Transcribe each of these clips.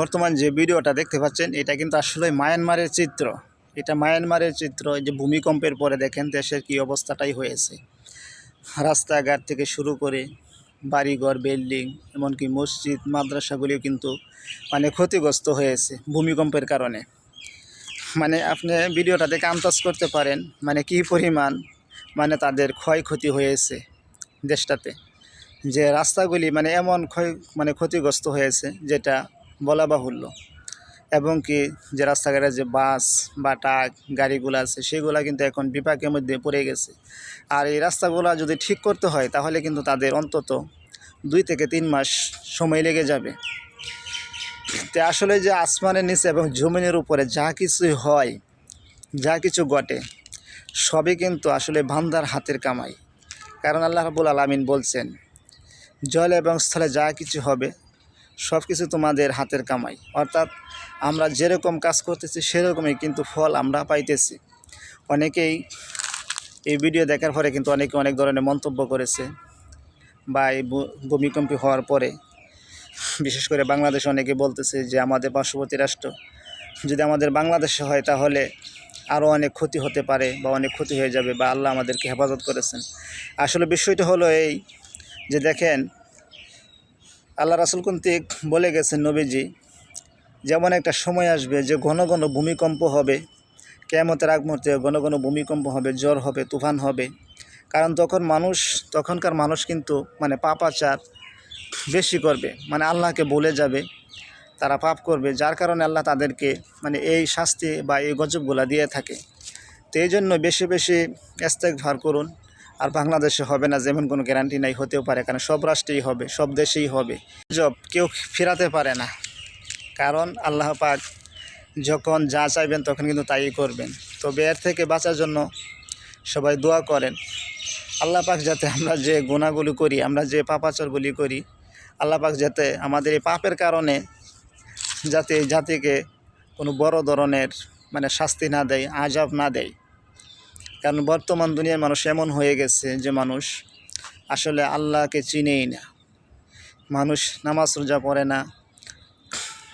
বর্তমান যে ভিডিওটা দেখতে পাচ্ছেন, এটা কিন্তু আসলে মায়ানমারের চিত্র। এটা মায়ানমারের চিত্র, এই যে ভূমিকম্পের পরে দেখেন দেশের কি অবস্থাটাই হয়েছে। রাস্তাঘাট থেকে শুরু করে বাড়িঘর, বিল্ডিং, এমনকি মসজিদ, মাদ্রাসাগুলিও কিন্তু মানে ক্ষতিগ্রস্ত হয়েছে ভূমিকম্পের কারণে। মানে আপনি ভিডিওটা দেখে আন্দাজ করতে পারেন মানে কি পরিমাণ মানে তাদের ক্ষয়ক্ষতি হয়েছে দেশটাতে। যে রাস্তাগুলি মানে এমন ক্ষয় মানে ক্ষতিগ্রস্ত হয়েছে, যেটা বলা বাহুল্য। এবং কি যে রাস্তাঘাটে যে বাস বা ট্রাক, গাড়িগুলো আছে, সেগুলো কিন্তু এখন বিপাকের মধ্যে পড়ে গেছে। আর এই রাস্তাগুলো যদি ঠিক করতে হয়, তাহলে কিন্তু তাদের অন্তত দুই থেকে তিন মাস সময় লেগে যাবে। তো আসলে যে আসমানের নিচে এবং জমিনের উপরে যা কিছুই হয়, যা কিছু ঘটে, সবই কিন্তু আসলে বান্দার হাতের কামাই। কারণ আল্লাহ রাবুল আলমিন বলছেন, জল এবং স্থলে যা কিছু হবে সব কিছু তোমাদের হাতের কামাই। অর্থাৎ আমরা যেরকম কাজ করতেছি, সেরকমই কিন্তু ফল আমরা পাইতেছি। অনেকেই এই ভিডিও দেখার পরে কিন্তু অনেকে অনেক ধরনের মন্তব্য করেছে বা এই ভূমিকম্প হওয়ার পরে। বিশেষ করে বাংলাদেশে অনেকে বলতেছে যে, আমাদের পার্শ্ববর্তী রাষ্ট্র যদি আমাদের বাংলাদেশে হয়, তাহলে আরও অনেক ক্ষতি হতে পারে বা অনেক ক্ষতি হয়ে যাবে বা আল্লাহ আমাদেরকে হেফাজত করেছেন। আসলে বিষয়টা হলো এই যে, দেখেন আল্লাহ রাসুল কন্তিক বলে গেছেন নবীজি, যেমন একটা সময় আসবে যে ঘন ঘন ভূমিকম্প হবে, কেয়ামতের আগ মুহূর্তে ঘন ঘন ভূমিকম্প হবে, জ্বর হবে, তুফান হবে। কারণ তখন মানুষ, তখনকার মানুষ কিন্তু মানে পাপাচার বেশি করবে মানে আল্লাহকে বলে যাবে, তারা পাপ করবে, যার কারণে আল্লাহ তাদেরকে মানে এই শাস্তি বা এই গজবগুলা দিয়ে থাকে। তো এই জন্য বেশি বেশি এস্তেক ভার করুন। আর বাংলাদেশে হবে না, যেমন কোনো গ্যারান্টি নাই, হতেও পারে, কারণ সব রাষ্ট্রেই হবে, সব দেশেই হবে। জব কেউ ফেরাতে পারে না, কারণ আল্লাহ পাক যখন যা চাইবেন তখন কিন্তু তাই করবেন। তো এর থেকে বাঁচার জন্য সবাই দোয়া করেন, আল্লাহ পাক যাতে আমরা যে গুণাগুলি করি, আমরা যে পাপাচারগুলি করি, আল্লাহ পাক যাতে আমাদের এই পাপের কারণে যাতে জাতিকে কোনো বড় ধরনের মানে শাস্তি না দেয়, আজাব না দেয়। কারণ বর্তমান দুনিয়ার মানুষ এমন হয়ে গেছে যে মানুষ আসলে আল্লাহকে চিনেই না। মানুষ নামাজ রোজা পড়ে না,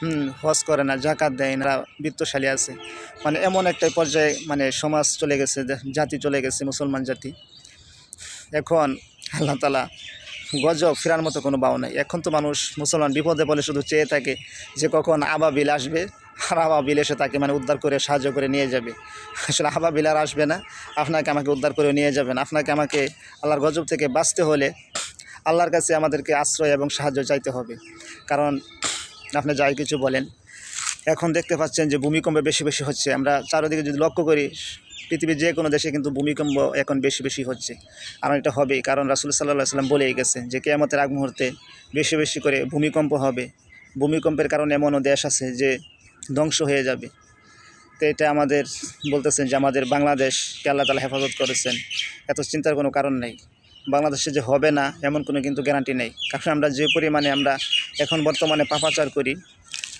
হুম, হজ করে না জাকাত দেয় না, বৃত্তশালী আছে। মানে এমন একটা পর্যায়ে মানে সমাজ চলে গেছে জাতি চলে গেছে, মুসলমান জাতি। এখন আল্লাহ তালা গজব ফেরার মতো কোনো বাও নাই। এখন তো মানুষ মুসলমান বিপদে বলে শুধু চেয়ে থাকে যে কখন আবাবিল আসবে আর আবাবিল এসে তাকে মানে উদ্ধার করে সাহায্য করে নিয়ে যাবে। আসলে আবাবিল আর আসবে না। আপনাকে আমাকে উদ্ধার করে নিয়ে যাবেন। আপনাকে আমাকে আল্লাহর গজব থেকে বাঁচতে হলে আল্লাহর কাছে আমাদেরকে আশ্রয় এবং সাহায্য চাইতে হবে। কারণ আপনি যাই কিছু বলেন, এখন দেখতে পাচ্ছেন যে ভূমিকম্প বেশি বেশি হচ্ছে। আমরা চারিদিকে যদি লক্ষ্য করি, পৃথিবীর যে কোনো দেশে কিন্তু ভূমিকম্প এখন বেশি বেশি হচ্ছে। আর এটা হবেই, কারণ রাসুল সাল্লাহ সাল্লাম বলেই গেছে যে কেয়ামতের আগ মুহূর্তে বেশি বেশি করে ভূমিকম্প হবে। ভূমিকম্পের কারণে এমনও দেশ আছে যে ধ্বংস হয়ে যাবে। তো এটা আমাদের বলতেছেন যে আমাদের বাংলাদেশকে আল্লাহ তালা হেফাজত করেছেন। এত চিন্তার কোনো কারণ নেই। বাংলাদেশে যে হবে না, এমন কোনো কিন্তু গ্যারান্টি নেই। কারণ আমরা যে পরিমাণে আমরা এখন বর্তমানে পাপাচার করি,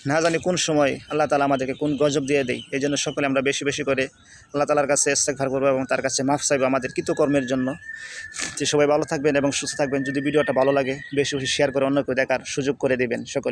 না জানি কোন সময় আল্লাহ তালা আমাদেরকে কোন গজব দিয়ে দেয়। এই জন্য সকলে আমরা বেশি বেশি করে আল্লাহ তালার কাছে ইস্তেকভার করব এবং তার কাছে মাফ চাইব আমাদের কৃতকর্মের জন্য। যে সবাই ভালো থাকবেন এবং সুস্থ থাকবেন। যদি ভিডিওটা ভালো লাগে, বেশি বেশি শেয়ার করে অন্যকে দেখার সুযোগ করে দেবেন। সকলে